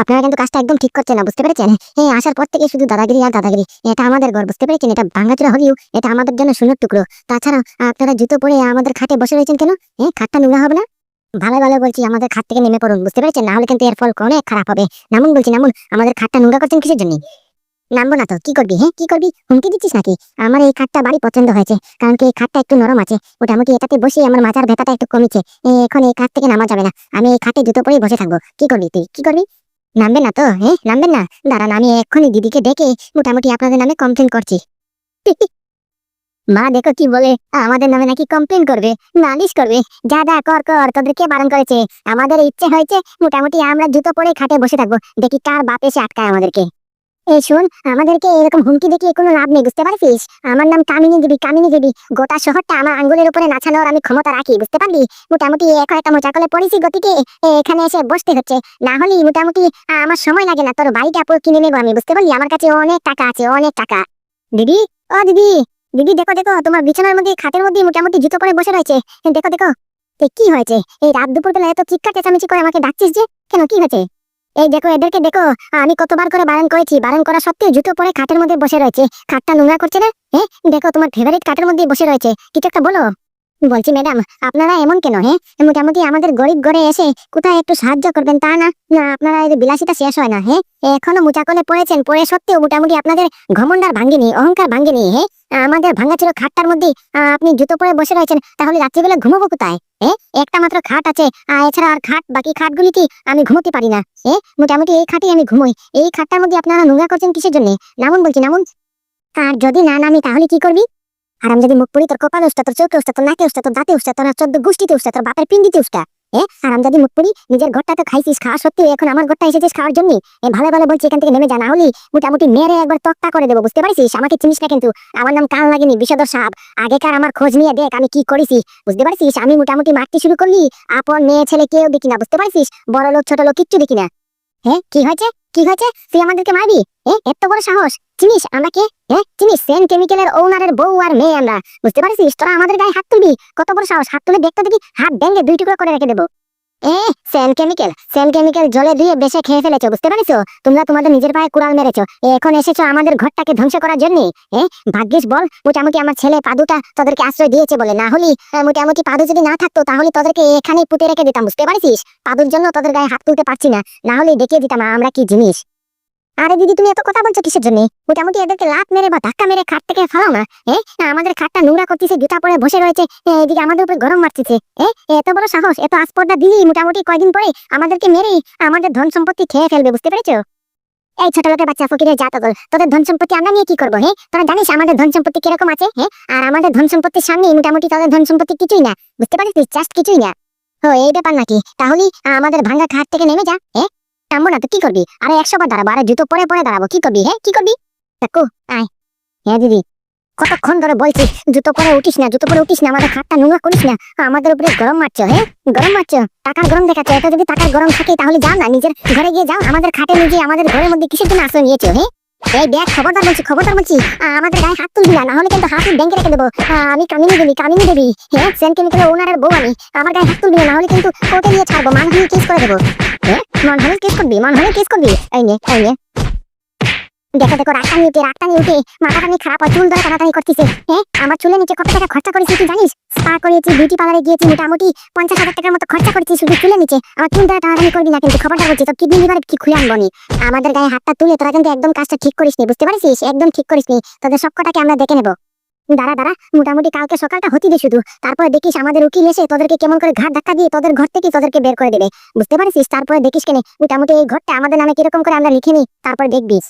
আপনারা কিন্তু কাজটা একদম ঠিক করছেন না, বুঝতে পেরেছেন? এই আসার পর থেকে শুধু দাদাগিরি আর দাদাগিরি, এটা আমাদের ঘর, বুঝতে পেরেছেন? এটা ভাঙাচুরা হলেও এটা আমাদের জন্য সুন্দর টুকরো। তাছাড়া আপনারা জুতো পরে আমাদের খাটে বসে রয়েছেন কেন? হ্যাঁ খাটটা নোংরা হবে না? ভালো ভালো বলছি, আমাদের খাট থেকে নেমে পড়ুন, বুঝতে পেরেছেন? না হলে কিন্তু এর ফল অনেক খারাপ হবে। নামুন বলছি, নামুন, আমাদের খাটটা নোংরা করছেন কিসের জন্য? নামবো না তো, কি করবি হ্যাঁ? কি করবি? হুমকি দিচ্ছিস নাকি? আমার এই খাটটা বাড়ি পছন্দ হয়েছে, কারণ কি এই খাটটা একটু নরম আছে মোটামুটি এটাতে বসে আমার মাথার ব্যথাটা একটু কমেছে এখন এই খাট থেকে নামা যাবে না, আমি এই খাটে জুতো পরেই বসে থাকব, কি করবি তুই? কি করবি? নামবে না তো হ্যাঁ নামবেন না? দাঁড়ান, আমি এক্ষুনি দিদিকে ডেকে মোটামুটি আপনাদের নামে কমপ্লেন করছি। মা, দেখো কি বলে, আমাদের নামে নাকি কমপ্লেন করবে, নালিশ করবে। যা যা, কর কর, তোদেরকে বারণ করেছে। আমাদের ইচ্ছে হয়েছে, মোটামুটি আমরা জুতো পরে খাটে বসে থাকব। দেখি কার বাপ এসে আটকায় আমাদেরকে। এই শোন, আমাদেরকে এরকম হুমকি দেখিয়ে কোনো লাভ নেই, বুঝতে পারছিস? আমার নাম কামিনী দেবী কামিনী দেবী। গোটা শহরটা আমার আঙ্গুলের উপরে নাচানোর আমি ক্ষমতা রাখি, বুঝতে পারলি? মোটামুটি এখন একটা মোচা কলে পড়েছি গতিকে এখানে এসে বসতে হচ্ছে। না হলে মোটামুটি আমার সময় লাগে না, তোর বাড়িটা পুরো কিনে নেব আমি, বুঝতে পারলি? আমার কাছে অনেক টাকা আছে, অনেক টাকা। দিদি? ও দিদি দিদি দেখো দেখো, তোমার বিছানার মধ্যে, খাটের মধ্যে মোটামুটি জুতো পরে বসে রয়েছে। দেখো দেখো কি হয়েছে? এই রাত দুপুর বেলা এত চিৎকার চেঁচামেচি করে আমাকে ডাকছিস যে? কেন, কি হয়েছে? এই দেখো, এদেরকে দেখো, আমি কতবার করে বারণ করেছি। বারণ করা সত্ত্বেও জুতো পরে খাটের মধ্যে বসে রয়েছে। খাটটা নোংরা করছে না? হ্যাঁ দেখো, তোমার ফেভারিট খাটের মধ্যে বসে রয়েছে। কিছু একটা বলো। বলছি, ম্যাডাম, আপনারা এমন কেন হ্যাঁ মোটামুটি আমাদের গরিব ঘরে এসে কোথায় একটু সাহায্য করবেন তা না? না, আপনারা এই বিলাসিতা শেষ হয় না হ্যাঁ এখনও মুচাকলে পড়েছেন, পড়ে সত্ত্বেও মোটামুটি আপনাদের ঘমন্ডার ভাঙ্গেনি, অহংকার ভাঙ্গেনি হ্যাঁ আমাদের ভাঙ্গা ছিল খাটটার মধ্যে আপনি জুতো পরে বসে রয়েছেন, তাহলে রাত্রিবেলা ঘুমাবো কোথায় হ্যাঁ একটা মাত্র খাট আছে এছাড়া আর খাট, বাকি খাটগুলিতে আমি ঘুমোতে পারি না এ মোটামুটি এই খাটে আমি ঘুমোই, এই খাটটার মধ্যে আপনারা নোংরা করছেন কিসের জন্য? নামুন বলছি, নামুন। আর যদি না নামি, তাহলে কি করবি? আর আমি যদি মুখ পড়ি তোর কপালে উঠটা তোর চোখে উঠটা তোর নাকে উঠটা তোর দাঁতে উঠটা তোর চোদ্দ গোষ্ঠীতে উঠটা তোর বাপের পিন্ডিতে উঠটা এ? আর আমি যদি মুখ পড়ি নিজের ঘরটা তো খাইছিস, খাওয়া সত্যি, এখন আমার ঘরটা এসেছিস খাওয়ার জন্য, এ ভালো ভালো বলছি এখান থেকে নেমে যা, না হলি মোটামুটি মেরে একবার তক্তা করে দেবো, বুঝতে পারিস আমাকে চিনিস না কিন্তু, আমার নাম কাল লাগেনি বিষধর সাপ, আগেকার আমার খোঁজ নিয়ে দেখ আমি কি করেছি, বুঝতে পারছিস? আমি মোটামুটি মারতে শুরু করলি, আপন মেয়ে ছেলে কেউ দেখি না, বুঝতে পারছিস? বড় লোক ছোট লোক কিচ্ছু দেখি না। হ্যাঁ কি হয়েছে? কি হয়েছে তুই আমাদেরকে মারবি? এ, এত বড় সাহস। চিনিস? আমাকে, এ, চিনিস? সেন কেমিক্যালের ওনারের বউ আর মেয়ে আমরা। বুঝতে পারছিস? তোরা আমাদের গায়ে হাত তুলবি। কত বড় সাহস। হাত তুলে দেখতে দেখি, হাত ভেঙে দুই টুকরো করে রেখে দেবো। এ কেমিক্যাল সেন কেমিক্যাল জলে ধুয়ে বেশে খেয়ে ফেলেছো, বুঝতে পারিছো? তোমরা তোমাদের নিজের পায়ে কুড়াল মেরেছো। এখন এসেছ আমাদের ঘরটাকে ধ্বংস করার জন্য। এ, ভাগ্যিস বল, মোটামুটি আমার ছেলে পাদুটা তোদেরকে আশ্রয় দিয়েছে বলে। না হলে মোটামুটি পাদু যদি না থাকতো, তাহলে তোদেরকে এখানেই পুঁতে রেখে দিতাম, বুঝতে পারছিস? পাদুর জন্য তোদের গায়ে হাত তুলতে পারছি না। না হলে দেখিয়ে দিতাম আমরা কি জিনিস। আরে দিদি, তুমি এত কথা বলছো কিসের জন্য? মোটামুটি এদেরকে লাত মেরে বা ধাক্কা মেরে খাট থেকে ফালাও না, এ? আমাদের খাটটা নোংরা করতেছে, জুতা পরে বসে রয়েছে এদিকে আমাদের উপর গরম মারতেছে, এ? এত বড় সাহস, এত আসপর্দা দিলি মোটামুটি কয়দিন পরে আমাদেরকে মেরেই আমাদের ধন সম্পত্তি খেয়ে ফেলবে, বুঝতে পেরেছ? এই ছোট লোকের বাচ্চা ফকিরের যা তগল তোদের ধন সম্পত্তি আমরা নিয়ে কি করব হ্যাঁ তোরা জানিস আমাদের ধন সম্পত্তি কীরকম আছে হ্যাঁ আর আমাদের ধন সম্পত্তির সামনে মোটামুটি তোদের ধন সম্পত্তি কিছুই না, বুঝতে পারিস জাস্ট কিছুই না। ও, এই ব্যাপার নাকি? তাহলে আমাদের ভাঙ্গা খাট থেকে নেমে যা হ্যাঁ নামবো না তো কি করবি? আরে একশো বার দাঁড়াবো, আরে জুতো পরে পরে দাঁড়াবো, কি করবি হ্যাঁ কি করবি? কাকু, আয়। হ্যাঁ দিদি, কতক্ষণ ধরে বলছি, জুতো পরে উঠিস না, জুতো পরে উঠিস না, আমাদের খাটটা নোংরা করিস না, আমাদের উপরে গরম মারছো হ্যাঁ গরম মারছো? টাকার গরম দেখাচ্ছ এটা যদি টাকার গরম থাকে, তাহলে যাও না, নিজের ঘরে গিয়ে যাও, আমাদের খাটে নিজে, আমাদের ঘরের মধ্যে কিসের জন্য আশ্রয় নিয়েছো হ্যাঁ এই দেখ, খবরদার বলছি খবরদার বলছি। আমাদের গায়ে হাত তুলবি না, নাহলে কিন্তু হাত ব্যাংকে রেখে দেবো। আমি কামিনী দেবী কামিনী দেবী। হ্যাঁ সেন কেমিক্যালের ওনারের বউ আমি। আমার গায়ে হাত তুলবি না, নাহলে কিন্তু কোর্টে নিয়ে ছাড়বো মানহানি কেস করে দেবো। হ্যাঁ মানহানি কেস করবি মানহানি কেস করবি। এই নে এই নে। দেখো দেখো রাগটানি উঠে রাগটানি উঠে মাথাটা নিয়ে খারাপ চুল ধরে টানাটানি করতেছে। হ্যাঁ আমার চুলের নিচে কত টাকা খরচা করেছি তুই জানিস? স্পা করিয়েছি বিউটি পার্লারে গিয়েছি, মোটামুটি পঞ্চাশ হাজার টাকার মতো খরচা করেছি শুধু চুলের নিচে। আমার চুল ধরে টানাটানি করবি না কিন্তু খবরটা বলছি তো কিডনি লিভার কি খুলে আনব আমাদের গায়ে হাতটা তুলে তোরা কিন্তু একদম কাজটা ঠিক করিস নি বুঝতে পারিস একদম ঠিক করিস নি তোদের সব কটাকে আমরা দেখে নেব। দাঁড়া দাঁড়া, মোটামুটি কালকে সকালটা হতি দে শুধু। তারপরে দেখিস আমাদের উকিল এসে তোদেরকে কেমন করে ঘাট ধাক্কা দিয়ে তোদের ঘর থেকে তোদেরকে বের করে দেবে। বুঝতে পারিস তারপরে দেখিস কেনে, মোটামুটি এই ঘরটা আমাদের নামে কীরকম করে আমরা লিখে নি তারপর দেখবিস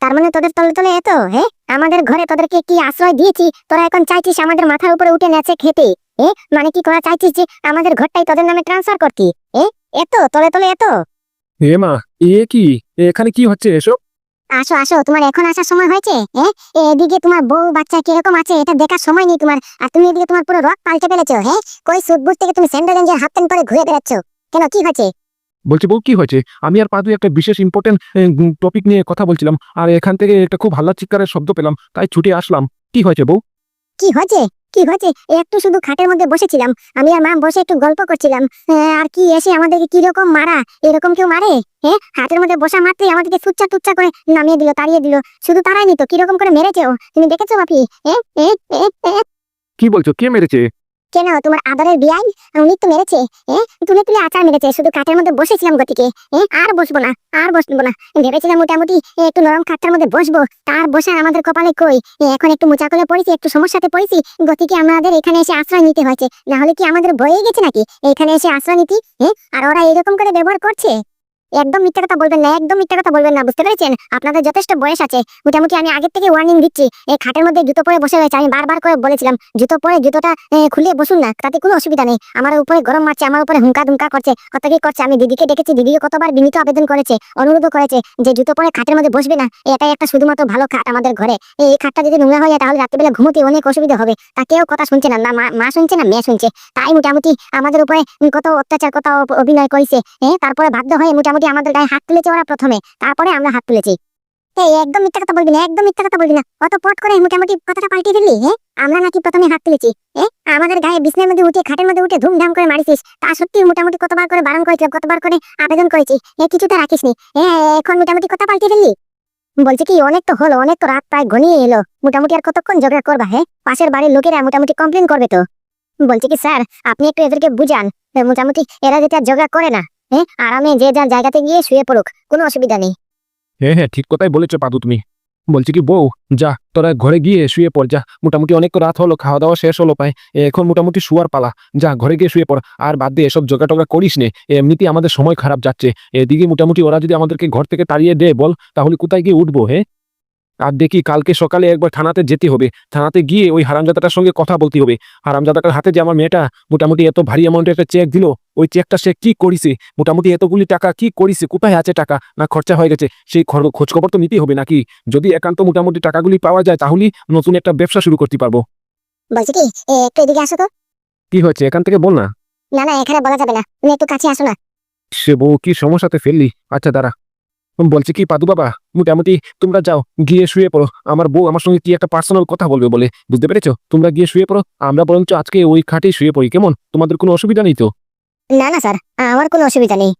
তার মানে তোদের তলে তলে এত হ্যাঁ আমাদের ঘরে তোদেরকে কি আশ্রয় দিয়েছি? তোরা এখন চাইছিস আমাদের মাথার উপরে উঠে খেতে এ মানে কি তোরা চাইছিস যে আমাদের ঘরটাই তোদের নামে ট্রান্সফার করতি এ এত তলে তলে এত? এ মা এ কি? এখানে কি হচ্ছে এসব? আসো আসো তোমার এখন আসার সময় হয়েছে হ্যাঁ এদিকে তোমার বউ বাচ্চা কীরকম আছে এটা দেখার সময় নেই তোমার আর তুমি এদিকে তোমার পুরো রক পাল্টে ফেলেছো হ্যাঁ কই সুদবুজ থেকে তুমি স্যান্ডেল হাফ প্যান্ট পরে ঘুরে বেড়াচ্ছ কেন কি হয়েছে? বলছি বউ কি হয়েছে? আমি আর পাদু একটা বিশেষ ইম্পর্টেন্ট টপিক নিয়ে কথা বলছিলাম আর এখান থেকে একটা খুব হাল্লা চিৎকারের শব্দ পেলাম তাই ছুটে আসলাম। কি হয়েছে বউ? কি হয়েছে? কি হয়েছে? একটু শুধু খাটের মধ্যে বসেছিলাম। আমি আর মা বসে একটু গল্প করছিলাম। হ্যাঁ, আর কি এসে আমাদেরকে কীরকম মারা? এরকম কেউ মারে? হ্যাঁ হাতের মধ্যে বসা মাত্রই আমাদেরকে তুচ্ছা তুচ্ছা করে নামিয়ে দিল তাড়িয়ে দিল। শুধু তারাই নিত কীরকম করে মেরেছে ও? তুমি দেখেছ বাপি? এ। কি বলছো? কে মেরেছে? কেন তোমার আদরের বিয়াই? উনি তো মেরেছে তুলে তুলে আচার মেরেছে, শুধু কাঠের মধ্যে বসেছিলাম গতিকে আর বসবো না, আর বসবো না। ভেবেছিলাম মোটামুটি একটু নরম খাটটার মধ্যে বসবো, তার বসা আমাদের কপালে কই? এখন একটু মোচা করে পড়েছি, একটু সমস্যাতে পড়েছি গতিকে আমাদের এখানে এসে আশ্রয় নিতে হয়েছে, না হলে কি আমাদের বয়ে গেছে নাকি? এখানে এসে আশ্রয় নিতি হ্যাঁ আর ওরা এরকম করে ব্যবহার করছে? একদম মিথ্যা কথা বলবেন না, একদম মিথ্যা কথা বলবেন না, বুঝতে পেরেছেন? আপনাদের যথেষ্ট বয়স আছে। মোটামুটি আমি আগের থেকে ওয়ার্নিং দিচ্ছি। এই খাটের মধ্যে জুতো পরে বসে রয়েছে, আমি বারবার করে বলেছিলাম, জুতো পরে জুতোটা খুলে বসুন না, তাতে কোনো অসুবিধা নেই। আমার উপরে গরম মারছে, আমার উপরে হুঙ্কা দুঙ্কা করছে, কত কি করছে? আমি দিদিকে ডেকেছি দিদিকে কতবার বিনীত আবেদন করেছে, অনুরোধ করেছে যে জুতো পরে খাটের মধ্যে বসবে না। এটাই একটা শুধুমাত্র ভালো খাট আমাদের ঘরে। এই খাটটা যদি নোংরা হয়ে যায়, তাহলে রাত্রিবেলা ঘুমোতে অনেক অসুবিধা হবে। তা কেউ কথা শুনছে না মা শুনছে না, মেয়ে শুনছে। তাই মোটামুটি আমাদের উপরে কত অত্যাচার, কত অভিনয় করেছে হ্যাঁ তারপরে বাধ্য হয়ে মোটামুটি আমাদের গায়ে হাত তুলেছে ওরা প্রথমে, তারপরে আমরা হাত তুলেছি। এই একদম মিথ্যা কথা বলবি না, একদম মিথ্যা কথা বলবি না। অত পট করে মোটামুটি কথাটা পাল্টে ফেললি হ্যাঁ আমরা নাকি প্রথমে হাত তুলেছি হ্যাঁ আমাদের গায়ে বিছনার মধ্যে উঠে, খাটের মধ্যে উঠে ধুমধাম করে মারিছিস, তা সত্যি মোটামুটি কতবার করে বারণ করেছিলাম কতবার করে আবেদন করেছি এ কিছুটা রাখিসনি হ্যাঁ এখন মোটামুটি কথা পাল্টে ফেললি বলছি কি, অনেক তো হলো, অনেক তো রাত প্রায় ঘনিয়ে এলো, মোটামুটি আর কতক্ষণ ঝগড়া করবা হ্যাঁ পাশের বাড়ির লোকেরা মোটামুটি কমপ্লেন করবে তো। বলছে কি, স্যার, আপনি একটু এদেরকে বুঝান মোটামুটি এরা যেটা ঝগড়া করে না হ্যাঁ আরামে যে যার জায়গাতে গিয়ে শুয়ে পড়ুক, কোনো অসুবিধা নেই। হ্যাঁ হ্যাঁ ঠিক কথাই বলেছ পাদু তুমি। বলছি কি, বউ, যা, তোরা ঘরে গিয়ে শুয়ে পড়, যা। মোটামুটি অনেক রাত হলো খাওয়া দাওয়া শেষ হলো পায়। এখন মোটামুটি শুয়ার পালা। যা, ঘরে গিয়ে শুয়ে পড়। আর বাদ দিয়ে এসব জোগা টোগা করিস নে। এমনিতে আমাদের সময় খারাপ যাচ্ছে। এদিকে মোটামুটি ওরা যদি আমাদেরকে ঘর থেকে তাড়িয়ে দে, বল, তাহলে কোথায় গিয়ে উঠবো হ্যাঁ আর দেখি কালকে সকালে একবার থানাতে যেতে হবে। থানাতে গিয়ে ওই হারামজাদাটার সঙ্গে কথা বলতে হবে। হারামজাদাটার হাতে যে আমার মেয়েটা মোটামুটি এত ভারী অ্যামাউন্টের একটা চেক দিল ওই চেকটা সে কি করিছে? মোটামুটি এতগুলি টাকা কি করিছে? কোথায় আছে টাকা? না খরচা হয়ে গেছে। সেই খর- খোঁজ খবর তো নিতেই হবে নাকি? যদি একান্ত মোটামুটি টাকাগুলি পাওয়া যায় তাহলেই নতুন একটা ব্যবসা শুরু করতে পারব। বলছি কি একটু এদিকে আসো তো। কি হয়েছে? এখান থেকে বল না। না না এখানে বলা যাবে না। তুমি একটু কাছে আসো না। সে বউ কি সমস্যাতে ফেললি? আচ্ছা দাঁড়া। বলছি কি পাদু বাবা মোটামুটি তোমরা যাও গিয়ে শুয়ে পড়ো। আমার বউ আমার সঙ্গে কি একটা পার্সোনাল কথা বলবে বলে বুঝতে পেরেছ? তোমরা গিয়ে শুয়ে পড়ো আমরা বরঞ্চ আজকে ওই খাটেই শুয়ে পড়ি কেমন? তোমাদের কোনো অসুবিধা নেই তো? না না স্যার আমার কোনো অসুবিধা নেই।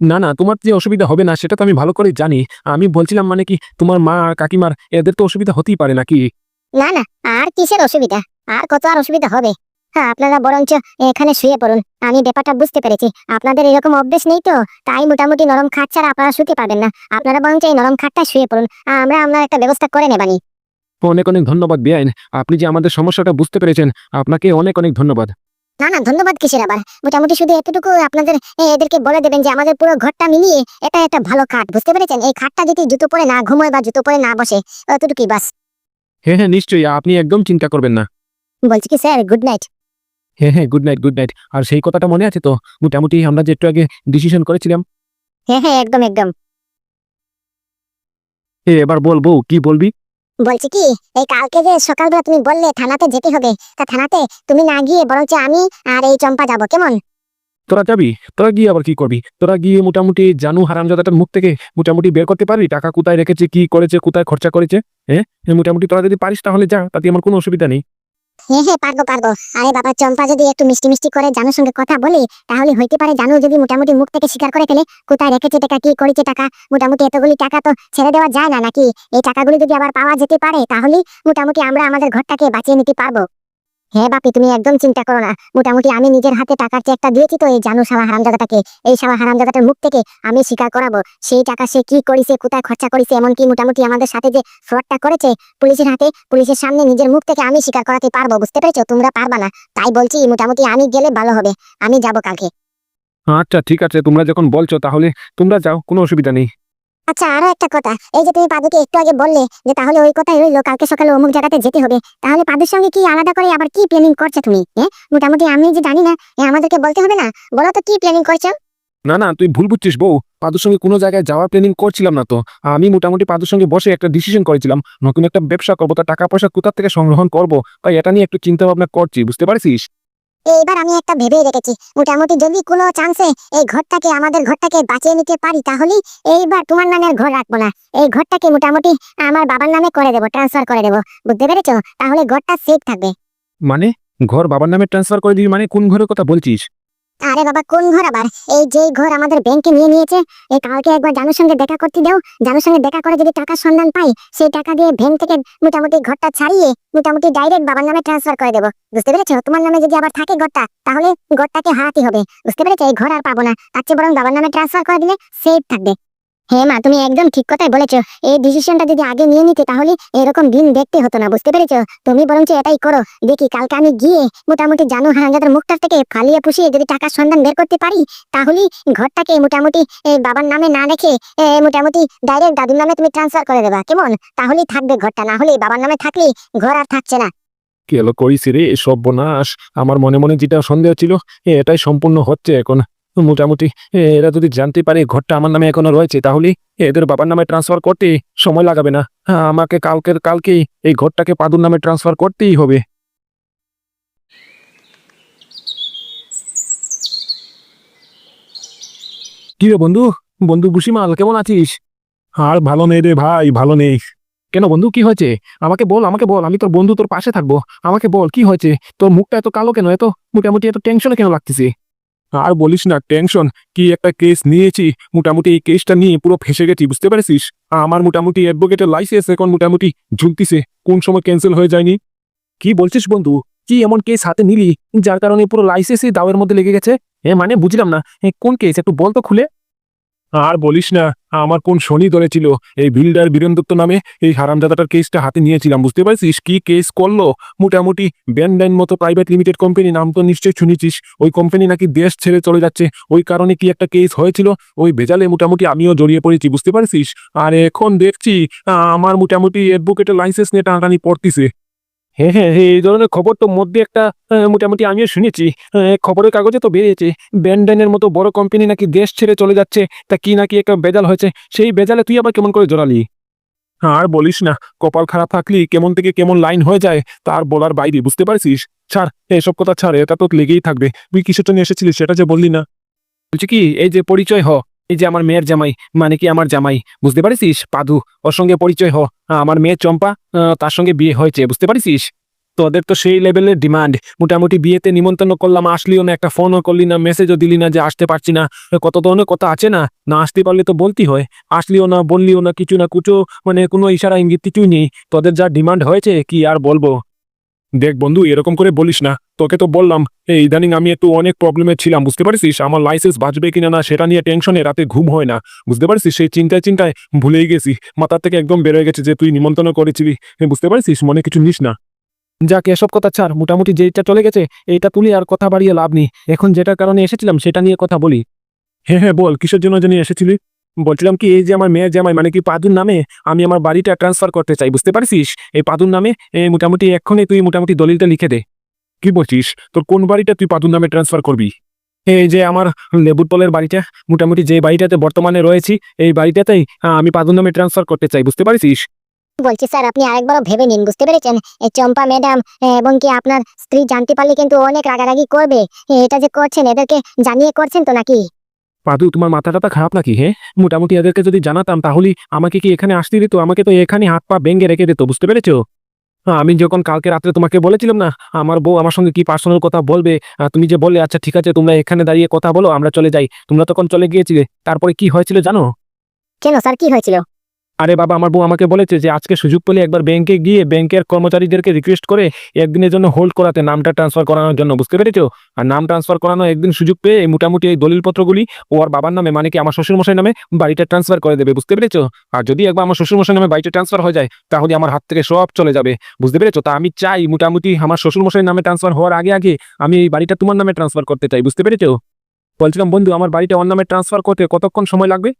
না না তোমার যে অসুবিধা হবে না সেটা তো আমি ভালো করে জানি। আমি বলছিলাম মানে কি তোমার মা আর কাকিমার এদের তো অসুবিধা হতেই পারে নাকি? না না আর কিসের অসুবিধা? আর কত আর অসুবিধা হবে? হ্যাঁ আপনারা বরঞ্চ এখানে শুয়ে পড়ুন। আমি ব্যাপারটা বুঝতে পেরেছি। আপনাদের এরকম অভ্যেস নেই তো? তাই মোটামুটি নরম খাট ছাড়া আপনারা শুতে পারবেন না। আপনারা বরঞ্চ এই নরম খাটটা শুয়ে পড়ুন। আমরা আমরা একটা ব্যবস্থা করে নেবানি অনেক অনেক ধন্যবাদ বেআইন। আপনি যে আমাদের সমস্যাটা বুঝতে পেরেছেন আপনাকে অনেক অনেক ধন্যবাদ। না না ধন্যবাদ কিসের আবার? মোটামুটি শুধু এতটুকু আপনাদের এদেরকে বলে দেবেন যে আমাদের পুরো ঘরটা মিলিয়ে এটা একটা ভালো খাট বুঝতে পেরেছেন? এই খাটটা যদি জুতো পরে না ঘুমোয় বা জুতো পরে না বসে অতটুকুই বাস। হ্যাঁ হ্যাঁ নিশ্চয়ই আপনি একদম চিন্তা করবেন না। বলছি কি স্যার গুড নাইট। হ্যাঁ হ্যাঁ গুড নাইট গুড নাইট আর সেই কথাটা মনে আছে তো? মোটামুটি আমরা যে একটু আগে ডিসিশন করেছিলাম। হ্যাঁ হ্যাঁ একদম একদম। এ, এবার বল বউ কি বলবি? বলছি কি এই কালকে যে সকালবেলা তুমি বললে থানাতে যেতে হবে তা থানাতে তুমি না গিয়ে বরঞ্চ আমি আর এই চম্পা যাব কেমন? তোরা যাবি? তোরা গিয়ে আবার কি করবি? তোরা গিয়ে মোটামুটি জানু হারামজাদাটার মুখ থেকে মোটামুটি বের করতে পারবি? টাকা কোথায় রেখেছে কি করেছে কোথায় খরচা করেছে? হ্যাঁ মোটামুটি তোরা যদি পারিস তাহলে যা তাতে আমার কোনো অসুবিধা নেই। হ্যাঁ হ্যাঁ পারব পারব। আরে বাবা, চম্পা যদি একটু মিষ্টি মিষ্টি করে জানুর সঙ্গে কথা বলি, তাহলে হইতে পারে জানু যদি মোটামুটি মুখ থেকে স্বীকার করে ফেলে, কোথায় রেখেছে টাকা, কি করেছে টাকা, মোটামুটি এতগুলি টাকা তো ছেড়ে দেওয়া যায় না নাকি? এই টাকাগুলি যদি আবার পাওয়া যেতে পারে তাহলে মোটামুটি আমরা আমাদের ঘরটাকে বাঁচিয়ে নিতে পারব। হ্যাঁ বাপি, তুমি একদম চিন্তা করো না। মোটামুটি আমি নিজের হাতে টাকার চেকটা দিয়েছি তো, এই জানু সালা হারামজাদাটাকে, এই সালা হারামজাদাটার মুখ থেকে আমি স্বীকার করাবো। সেই টাকা সে কি করেছে, কোথায় খরচা করেছে, এমনকি মোটামুটি আমাদের সাথে যে ফ্রডটা করেছে, পুলিশের হাতে, পুলিশের সামনে নিজের মুখ থেকে আমি স্বীকার করাতে পারব, বুঝতে পেরেছ? তোমরা পারবা না। তাই বলছি, মোটামুটি আমি গেলে ভালো হবে। আমি যাব কালকে। আচ্ছা ঠিক আছে। তোমরা যখন বলছো, তাহলে তোমরা যাও, কোনো অসুবিধা নেই। আচ্ছা আরও একটা কথা। এই যে তুমি পাদুকে একটু আগে বললে যে তাহলে ওই কথাই রইল, কালকে সকালে অমুক জায়গাতে যেতে হবে। তাহলে পাদুর সঙ্গে কি আলাদা করে আবার কি প্ল্যানিং করছ তুমি? হ্যাঁ? মোটামুটি আমি যে জানি না আমাদেরকে বলতে হবে না? বলো তো কি প্ল্যানিং করছ? না না, তুই ভুল বুঝছিস বউ। পাদুর সঙ্গে কোনো জায়গায় যাওয়ার প্ল্যানিং করছিলাম না তো। আমি মোটামুটি পাদুর সঙ্গে বসে একটা ডিসিশন করেছিলাম। নতুন একটা ব্যবসা করব তার টাকা পয়সা কোথা থেকে সংগ্রহণ করব? তাই এটা নিয়ে একটু চিন্তা ভাবনা করছি, বুঝতে পারছিস? এইবার আমি একটা ভেবেই রেখেছি, মোটামুটি যদি কোনো চান্সে এই ঘরটাকে, আমাদের ঘরটাকে বাঁচিয়ে নিতে পারি তাহলে এইবার তোমার নামের ঘর রাখব না। এই ঘরটাকে মোটামুটি আমার বাবার নামে করে দেবো ট্রান্সফার করে দেবো। বুঝতে পেরেছ? তাহলে ঘরটা সেফ থাকবে। মানে ঘর বাবার নামে ট্রান্সফার করে দিবি মানে কোন ঘরের কথা বলছিস? আরে বাবা, কোন ঘর আবার? এই যে ঘর আমাদের ব্যাংকে নিয়ে নিয়েছে, এই কালকে একবার জানুর সঙ্গে দেখা করতে দাও। জানুর সঙ্গে দেখা করে যদি টাকার সন্ধান পাই, সেই টাকা দিয়ে ব্যাংক থেকে মোটামুটি ঘরটা ছাড়িয়ে মোটামুটি ডাইরেক্ট বাবার নামে ট্রান্সফার করে দেবো। বুঝতে পেরেছ? তোমার নামে যদি আবার থাকে ঘরটা, তাহলে ঘরটাকে হারাতে হবে। বুঝতে পেরেছ? এই ঘর আর পাবো না। তার চেয়ে বরং বাবার নামে ট্রান্সফার করে দিলে সেফ থাকবে। হ্যাঁ মা, তুমি একদম ঠিক কথাই বলেছ। এই ডিসিশনটা যদি আগে নিয়ে নিতে, তাহলে এরকম দিন দেখতে হতো না, বুঝতে পেরেছ? তুমি বরঞ্চ এটাই করো। দেখি কালকে আমি গিয়ে মোটামুটি জানু হারাজাদের মুখটার থেকে ফালিয়ে পুষিয়ে যদি টাকার সন্ধান বের করতে পারি, তাহলে ঘরটাকে মোটামুটি বাবার নামে না রেখে মোটামুটি ডাইরেক্ট দাদুর নামে তুমি ট্রান্সফার করে দেবা, কেমন? তাহলেই থাকবে ঘরটা, না হলে বাবার নামে থাকলে ঘর আর থাকছে না। কেলো করিস রে, সর্বনাশ। আমার মনে মনে যেটা সন্দেহ ছিল এটাই সম্পূর্ণ হচ্ছে এখন। মোটামুটি এরা যদি জানতে পারে ঘরটা আমার নামে এখনও রয়েছে তাহলে এদের বাবার নামে ট্রান্সফার করতে সময় লাগাবে না। হ্যাঁ, আমাকে কালকের কালকেই এই ঘরটাকে পাদুর নামে ট্রান্সফার করতেই হবে। কি রে বন্ধু? বন্ধু বুসিমাল কেমন আছিস? আর ভালো নেই রে ভাই ভালো নেই। কেন বন্ধু কি হয়েছে? আমাকে বল আমাকে বল আমি তোর বন্ধু তোর পাশে থাকব। আমাকে বল কি হয়েছে? তোর মুখটা এত কালো কেন? এত মোটামুটি এত টেনশনে কেন লাগতেছে? আর বলিস না টেনশন কি একটা কেস নিয়েছি, মোটামুটি এই কেসটা নিয়ে পুরো ফেসে গেছি, বুঝতে পারছিস? আমার মোটামুটি অ্যাডভোকেটের লাইসেন্স এখন মোটামুটি ঝুলতিছে, কোন সময় ক্যান্সেল হয়ে যায়নি? কি বলছিস বন্ধু? কি এমন কেস হাতে নিলি, যার কারণে পুরো লাইসেন্সই দাওয়ের মধ্যে লেগে গেছে? এ মানে বুঝলাম না কোন কেস একটু বল তো খুলে। আর বলিস না, আমার কোন শনি ধরেছিল এই বিল্ডার বীরেন দত্ত নামে এই হারামজাদাটার কেসটা হাতে নিয়েছিলাম, বুঝতে পারছিস? কি কেস করল? মোটামুটি ব্যান্ডাইন মতো প্রাইভেট লিমিটেড কোম্পানি নাম তো নিশ্চয়ই শুনেছিস। ওই কোম্পানি নাকি দেশ ছেড়ে চলে যাচ্ছে। ওই কারণে কি একটা কেস হয়েছিল? ওই বেজালে মোটামুটি আমিও জড়িয়ে পড়েছি, বুঝতে পারছিস? আর এখন দেখছি আমার মোটামুটি অ্যাডভোকেটের লাইসেন্স নিয়ে টানাটানি পড়তিছে। হ্যাঁ হ্যাঁ হ্যাঁ, এই ধরনের খবর তো মধ্যে একটা মোটামুটি আমিও শুনেছি। খবরের কাগজে তো বেরিয়েছে। ব্যান্ডাইনের মতো বড় কোম্পানি নাকি দেশ ছেড়ে চলে যাচ্ছে তা কি নাকি একটা বেজাল হয়েছে সেই বেজালে তুই আবার কেমন করে জড়ালি? আর বলিস না কপাল খারাপ থাকলি কেমন থেকে কেমন লাইন হয়ে যায় তার বলার বাইরে বুঝতে পারছিস? ছাড় এসব কথা ছাড় এটা তো লেগেই থাকবে। তুই কিসের জন্য এসেছিলিস সেটা যে বললি না। বলছি কি এই যে পরিচয় হ। এই যে আমার মেয়ের জামাই মানে কি আমার জামাই, বুঝতে পারিস পাদু, ওর সঙ্গে পরিচয় হ। আমার মেয়ে চম্পা তার সঙ্গে বিয়ে হয়েছে, বুঝতে পারিস তোদের তো সেই লেভেলের ডিমান্ড মোটামুটি বিয়েতে নিমন্ত্রণ করলাম, আসলিও না, একটা ফোনও করলি না মেসেজও দিলি না যে আসতে পারছি না। কত ধরনের কথা আছে না? না আসতে পারলে তো বলতেই হয়। আসলিও না, বললিও না, কিছু না কুচো মানে কোনো ইশারা, ইঙ্গিত কিছুই নেই। তোদের যা ডিমান্ড হয়েছে, কি আর বলব? দেখ বন্ধু, এরকম করে বলিস না। তোকে তো বললাম, এই ইদানিং আমি একটু অনেক প্রবলেমে ছিলাম, বুঝতে পারিস আমার লাইসেন্স বাঁচবে কিনা না, সেটা নিয়ে টেনশনে রাতে ঘুম হয় না। বুঝতে পারছিস? সেই চিন্তায় চিন্তায় ভুলেই গেছি। মাথার থেকে একদম বেরোয় গেছে যে তুই নিমন্ত্রণ করেছিলি। বুঝতে পারছিস? মনে কিছু নিস না। যাক, এসব কথা ছাড়। মোটামুটি যেটা চলে গেছে, এইটা তুলি আর কথা বাড়িয়ে লাভ নেই। এখন যেটার কারণে এসেছিলাম, সেটা নিয়ে কথা বলি। হ্যাঁ হ্যাঁ বল। কিসের জন্য জানি এসেছিলি? বলছিলাম কি, এই যে আমার মেয়ের জামাই মানে কি পাদুর নামে আমি আমার বাড়িটা ট্রান্সফার করতে চাই, বুঝতে পারছিস? এই পাদুর নামে মোটামুটি এক্ষুনি তুই মোটামুটি দলিলটা লিখে দে। কি বলছিস? তোর কোন বাড়িটা তুই পাদুর নামে ট্রান্সফার করবি? এই যে আমার লেবুর তলের বাড়িটা, মোটামুটি যে বাড়িটাতে বর্তমানে রয়েছি, এই বাড়িটাতেই আমি পাদুর নামে ট্রান্সফার করতে চাই, বুঝতে পারছিস? বলছি স্যার, আপনি আরেকবারও ভেবে নিন, বুঝতে পেরেছেন? এই চম্পা ম্যাডাম এবং কি আপনার স্ত্রী জানতে পারলে কিন্তু অনেক রাগারাগি করবে। এটা যে করছেন, এদেরকে জানিয়ে করছেন তো নাকি? পাদু তোমার মাথাটা খারাপ নাকি হ্যাঁ মোটামুটি এদেরকে যদি জানাতাম তাহলে আমাকে কি এখানে আসতে দিত? আমাকে তো এখানে হাত পা ভেঙে রেখে দিত বুঝতে পেরেছ? হ্যাঁ, আমি যখন কালকে রাত্রে তোমাকে বলেছিলাম না আমার বউ আমার সঙ্গে কি পার্সোনাল কথা বলবে তুমি যে বললে আচ্ছা ঠিক আছে তোমরা এখানে দাঁড়িয়ে কথা বলো আমরা চলে যাই। তোমরা তখন চলে গিয়েছিলে তারপরে কি হয়েছিল জানো? কেন স্যার কি হয়েছিল? আরে বাবা, আমার বউ আমাকে বলেছে যে আজকে সুযোগ পেলে একবার ব্যাংকে গিয়ে ব্যাংকের কর্মচারীদেরকে রিকোয়েস্ট করে একদিনের জন্য হোল্ড করাতে, নামটা ট্রান্সফার করানোর জন্য, বুঝতে পেরেছ? আর নাম ট্রান্সফার করানো একদিন সুযোগ পেয়ে এই মোটামুটি এই দলিলপত্রগুলি ও আর বাবার নামে মানে কি আমার শ্বশুরমশাই নামে বাড়িটা ট্রান্সফার করে দেবে, বুঝতে পেরেছ? আর যদি একবার আমার শ্বশুরমশাই নামে বাড়িটা ট্রান্সফার হয়ে যায়, তাহলে আমার হাত থেকে সব চলে যাবে, বুঝতে পেরেছ? তা আমি চাই মোটামুটি আমার শ্বশুরমশাই নামে ট্রান্সফার হওয়ার আগে আগে আমি এই বাড়িটা তোমার নামে ট্রান্সফার করতে চাই, বুঝতে পেরেছ? বলছিলাম, বন্ধু, আমার বাড়িটা অন্য নামে ট্রান্সফার করতে কতক্ষণ সময় লাগবে?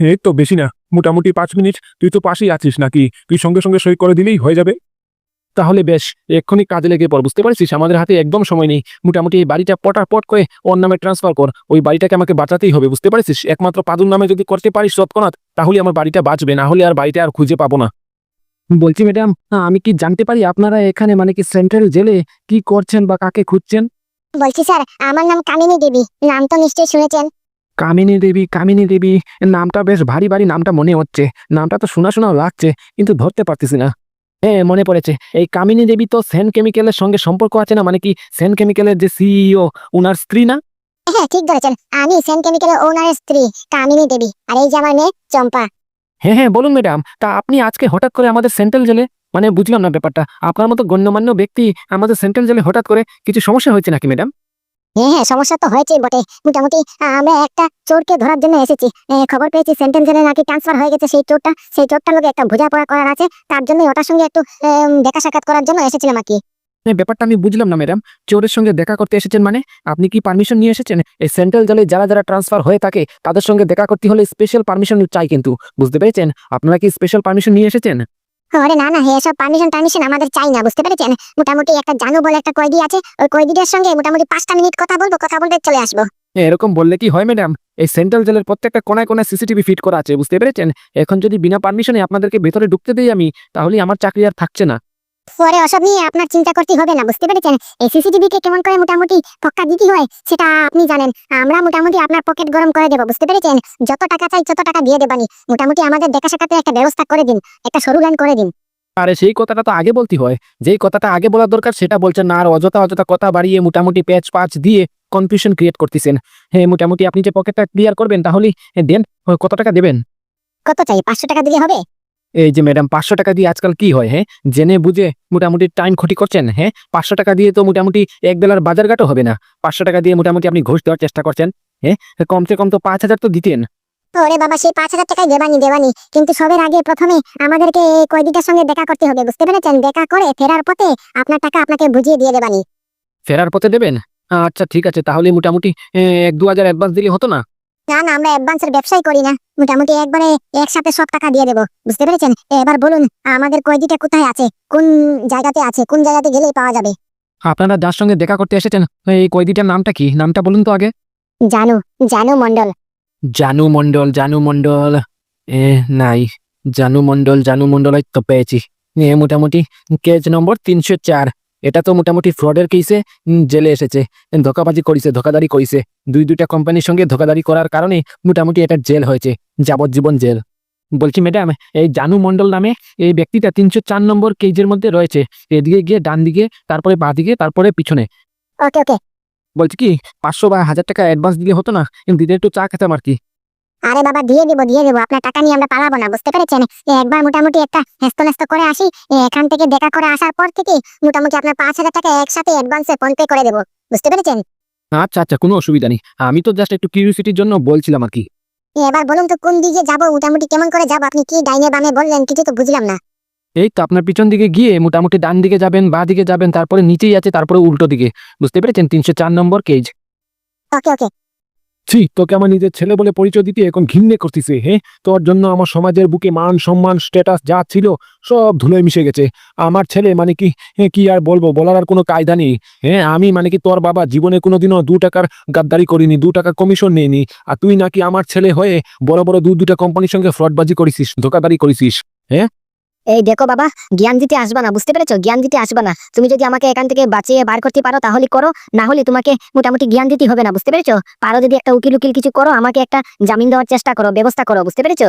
এই তো, বেশি না। মোটামুটি পাঁচ মিনিট তুই তো পাশেই আছিস নাকি? তুই সঙ্গে সঙ্গে সই করে দিলেই হয়ে যাবে। তাহলে বেশ এক্ষুনি কাজে লেগে পড় বুঝতে পারছিস? আমাদের হাতে একদম সময় নেই। মোটামুটি এই বাড়িটা পটাপট করে ওর নামে ট্রান্সফার কর। ওই বাড়িটাকে আমাকে বাঁচাতেই হবে বুঝতে পারছিস? একমাত্র পাদুর নামে যদি করতে পারিস তৎক্ষণাৎ তাহলে আমার বাড়িটা বাঁচবে না হলে আর বাড়িটা আর খুঁজে পাবো না। বলছি ম্যাডাম আমি কি জানতে পারি আপনারা এখানে মানে কি সেন্ট্রাল জেলে কি করছেন বা কাকে খুঁজছেন? বলছি স্যার আমার নাম কামিনী দেবী। নাম তো নিশ্চয়ই শুনেছেন। কামিনী দেবী কামিনী দেবী নামটা বেশ ভারী ভারী নামটা মনে হচ্ছে। নামটা তো শোনা শোনাও লাগছে কিন্তু ধরতে পারতেছি না। হ্যাঁ মনে পড়েছে। এই কামিনী দেবী তো সেন কেমিক্যালের সঙ্গে সম্পর্ক আছে না? মানে কি সেন কেমিক্যালের যে সিইও উনার স্ত্রী না? হ্যাঁ ঠিক ধরেছেন। আমি সেন কেমিক্যালের ওনারের স্ত্রী কামিনী দেবী। আর এই যে আমার মেয়ে চম্পা। হ্যাঁ হ্যাঁ বলুন ম্যাডাম তা আপনি আজকে হঠাৎ করে আমাদের সেন্ট্রাল জেলে মানে বুঝলাম না ব্যাপারটা আপনার মতো গণ্যমান্য ব্যক্তি আমাদের সেন্ট্রাল জেলে হঠাৎ করে কিছু সমস্যা হয়েছে নাকি ম্যাডাম হ্যাঁ হ্যাঁ সমস্যা তো হয়েছে বটে। মোটামুটি আমরা একটা চোরকে ধরার জন্য এসেছি। খবর পেয়েছি সেন্টেন জেলে নাকি ট্রান্সফার হয়ে গেছে সেই চোরটা। সেই চোরটার লোক একটা বোঝাপড়া করার আছে। তার জন্য ওটার সঙ্গে একটু দেখা সাক্ষাৎ করার জন্য এসেছিলাম আর কি। ব্যাপারটা আমি বুঝলাম না, ম্যাডাম। চোরের সঙ্গে দেখা করতে এসেছেন মানে? আপনি কি পারমিশন নিয়ে এসেছেন? এই সেন্ট্রাল জেলে যারা যারা ট্রান্সফার হয়ে থাকে, তাদের সঙ্গে দেখা করতে হলে স্পেশাল পারমিশন চাই কিন্তু। বুঝতে পেরেছেন? আপনারা কি স্পেশাল পারমিশন নিয়ে এসেছেন? আরে না না, হে সব পারমিশন টারমিশন আমাদের চাই না, বুঝতে পেরেছেন? মোটামুটি একটা জানু বলে একটা কয়েদি আছে, ওই কয়েদিদের সঙ্গে মোটামুটি পাঁচটা মিনিট কথা বলব, কথা বলতে চলে আসব। এরকম বললে কি হয় ম্যাডাম এই সেন্ট্রাল জেলের প্রত্যেকটা কোনায় কোনায় সিসিটিভি ফিট করা আছে, বুঝতে পেরেছেন? এখন যদি বিনা পারমিশনে আপনাদেরকে ভেতরে ঢুকতে দেই আমি তাহলে আমার চাকরি আর থাকছে না। পরে ওসব নিয়ে আপনার চিন্তা করতে হবে না বুঝতে পেরেছেন? এই সিসিটিভি কে কেমন করে মোটামুটি পক্কা দিতে হয় সেটা আপনি জানেন। আমরা মোটামুটি আপনার পকেট গরম করে দেবো বুঝতে পেরেছেন? যত টাকা চাই তত টাকা দিয়ে দেবানি। মোটামুটি আমাদের দেখা সাক্ষাতে একটা ব্যবস্থা করে দিন একটা সরু লাইন করে দিন। আরে সেই কথাটা তো আগে বলতে হয়। যেই কথাটা আগে বলা দরকার সেটা বলছেন না আর অযথা অযথা কথা বাড়িয়ে মোটামুটি প্যাচ পাঁচ দিয়ে কনফিউশন ক্রিয়েট করতেছেন। হ্যাঁ মোটামুটি আপনি যে পকেটটা ক্লিয়ার করবেন তাহলে দেন কত টাকা দেবেন? কত চাই? পাঁচশো টাকা দিলে হবে? এই যে ম্যাডাম পাঁচশো টাকা দিয়ে আজকাল কি হয় হ্যাঁ? জেনে বুঝে মোটামুটি টাইম ক্ষতি করছেন হ্যাঁ? পাঁচশো টাকা দিয়ে তো মোটামুটি এক বেলার বাজার ঘাটও হবে না। পাঁচশো টাকা দিয়ে মোটামুটি আপনি ঘুষ দেওয়ার চেষ্টা করছেন হ্যাঁ? কমসে কম তো পাঁচ হাজার তো দিতেন। ওরে বাবা সেই পাঁচ হাজার টাকাই দেবানি দেবানি কিন্তু সবের আগে প্রথমে আমাদেরকে এই কয়েদিটার সঙ্গে দেখা করতে হবে বুঝতে পেরেছেন? দেখা করে ফেরার পথে আপনার টাকা আপনাকে বুঝিয়ে দিয়ে দেবানি ফেরার পথে দেবেন? আচ্ছা ঠিক আছে। তাহলে মোটামুটি এক দু হাজার অ্যাডভান্স দিলে হতো না? না না আমরা অ্যাডভান্সের ব্যবসাই করি না। মোটামুটি একবারে একসাথে সব টাকা দিয়ে দেবো। বুঝতে পেরেছেন? এবার বলুন আমাদের কয়েদিটা কোথায় আছে? কোন জায়গাতে আছে? কোন জায়গাতে গেলেই পাওয়া যাবে? আপনারা যার সঙ্গে দেখা করতে এসেছেন এই কয়েদিটার নামটা কি? নামটা বলুন তো আগে। জানু জানু মন্ডল জানু মন্ডল জানু মন্ডল এ নাই। জানু মন্ডল জানু মন্ডল তো পেয়েছি। এ মোটামুটি কেজ নম্বর তিনশো চার। এটা তো মোটামুটি ফ্রডের কেসে জেলে এসেছে। ধোকাবাজি করেছে ধোকাদারি করেছে। দুই দুইটা কোম্পানির সঙ্গে ধোকাদারি করার কারণে মোটামুটি এটা জেল হয়েছে যাবজ্জীবন জেল। বলছি ম্যাডাম এই জানু মন্ডল নামে এই ব্যক্তিটা তিনশো চার নম্বর কেজের মধ্যে রয়েছে। এদিকে গিয়ে ডান দিকে তারপরে বাঁ দিকে তারপরে পিছনে। ওকে ওকে বলছি কি পাঁচশো বা হাজার টাকা অ্যাডভান্স দিলে হতো না? দিদি একটু চা খেতাম আর কি। আরে বাবা দিয়ে দেবো দিয়ে দেবো। আপনার টাকা নিয়ে আমরা পালাবো না বুঝতে পেরেছেন? একবার মোটামুটি একটা হেস্ত নেস্ত করে আসি এখান থেকে দেখা করে আসার পর থেকে মোটামুটি আপনার পাঁচ হাজার টাকা একসাথে অ্যাডভান্সে ফোন পে করে দেবো বুঝতে পেরেছেন? আচ্ছা আচ্ছা কোনো অসুবিধা নেই। আমি তো জাস্ট একটু কিউরিয়াসিটির জন্য বলছিলাম আর কি। এবার বলুন তো কোন দিকে যাব মোটামুটি কেমন করে যাব? আপনি কি ডাইনে বামে বললেন কিছু তো বুঝলাম না। এই তো আপনার পিছন দিকে গিয়ে মোটামুটি ডান দিকে যাবেন বা দিকে যাবেন তারপরে নিচেই আছে তারপরে উল্টো দিকে। বুঝতে পেরেছেন? তিনশো চার নম্বর কেজ ওকে ওকে। ছি তোকে আমার নিজের ছেলে বলে পরিচয় দিতে এখন ঘিন্নে করতেছে হ্যাঁ তোর জন্য আমার সমাজের বুকে মান সম্মান স্ট্যাটাস যা ছিল সব ধুলোয় মিশে গেছে। আমার ছেলে মানে কি হ্যাঁ, কি আর বলব? বলার আর কোনো কায়দা নেই। হ্যাঁ আমি মানে কি তোর বাবা জীবনে কোনোদিনও দু টাকার গাদ্দারি করিনি দু টাকা কমিশন নেইনি। আর তুই নাকি আমার ছেলে হয়ে বড় বড় দু দুটা কোম্পানির সঙ্গে ফ্রডবাজি করেছিস ধোকাদারি করেছিস এই দেখো বাবা, জ্ঞান দিতে আসবা না, বুঝতে পেরেছ? জ্ঞান দিতে আসবা না। তুমি যদি আমাকে এখান থেকে বাঁচিয়ে বার করতে পারো, তাহলে করো। না হলে তোমাকে মোটামুটি জ্ঞান দিতে হবে না, বুঝতে পেরেছ? পারো যদি একটা উকিল উকিল কিছু করো, আমাকে একটা জামিন দেওয়ার চেষ্টা করো, ব্যবস্থা করো, বুঝতে পেরেছ?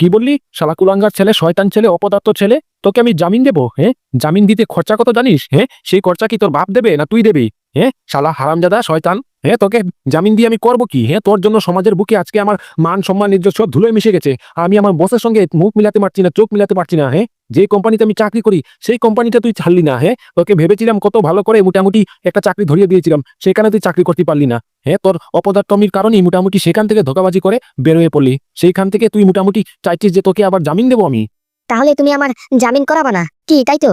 কি বললি? শালা কুলাঙ্গার ছেলে, শয়তান ছেলে, অপদার্থ ছেলে, তোকে আমি জামিন দেবো হ্যাঁ জামিন দিতে খরচা কত জানিস হ্যাঁ সেই খরচা কি তোর বাপ দেবে না তুই দেবি হ্যাঁ শালা হারামজাদা, শয়তান। হ্যাঁ তোকে জামিন দিয়ে আমি করব কি? হ্যাঁ তোর জন্য সমাজের বুকে আজকে আমার মান সম্মান ইজ্জত সব ধুলোয় মিশে গেছে। আমি আমার বসের সঙ্গে মুখ মিলাতে পারছি না, চোখ মিলাতে পারছি না হ্যাঁ? যে কোম্পানিতে আমি চাকরি করি, সেই কোম্পানিটা তুই ছাড়লি না হ্যাঁ? তোকে ভেবেছিলাম কত ভালো করে মোটামুটি একটা চাকরি ধরিয়ে দিয়েছিলাম, সেখানে তুই চাকরি করতে পারলি না হ্যাঁ? তোর অপদার্থমির কারণেই মোটামুটি সেখান থেকে ধোকাবাজি করে বেরোয়ে পড়লি। সেইখান থেকে তুই মোটামুটি চাইছিস যে তোকে আবার জামিন দেবো আমি। তাহলে তুমি আমার জামিন করাবা না? কি, তাই তো?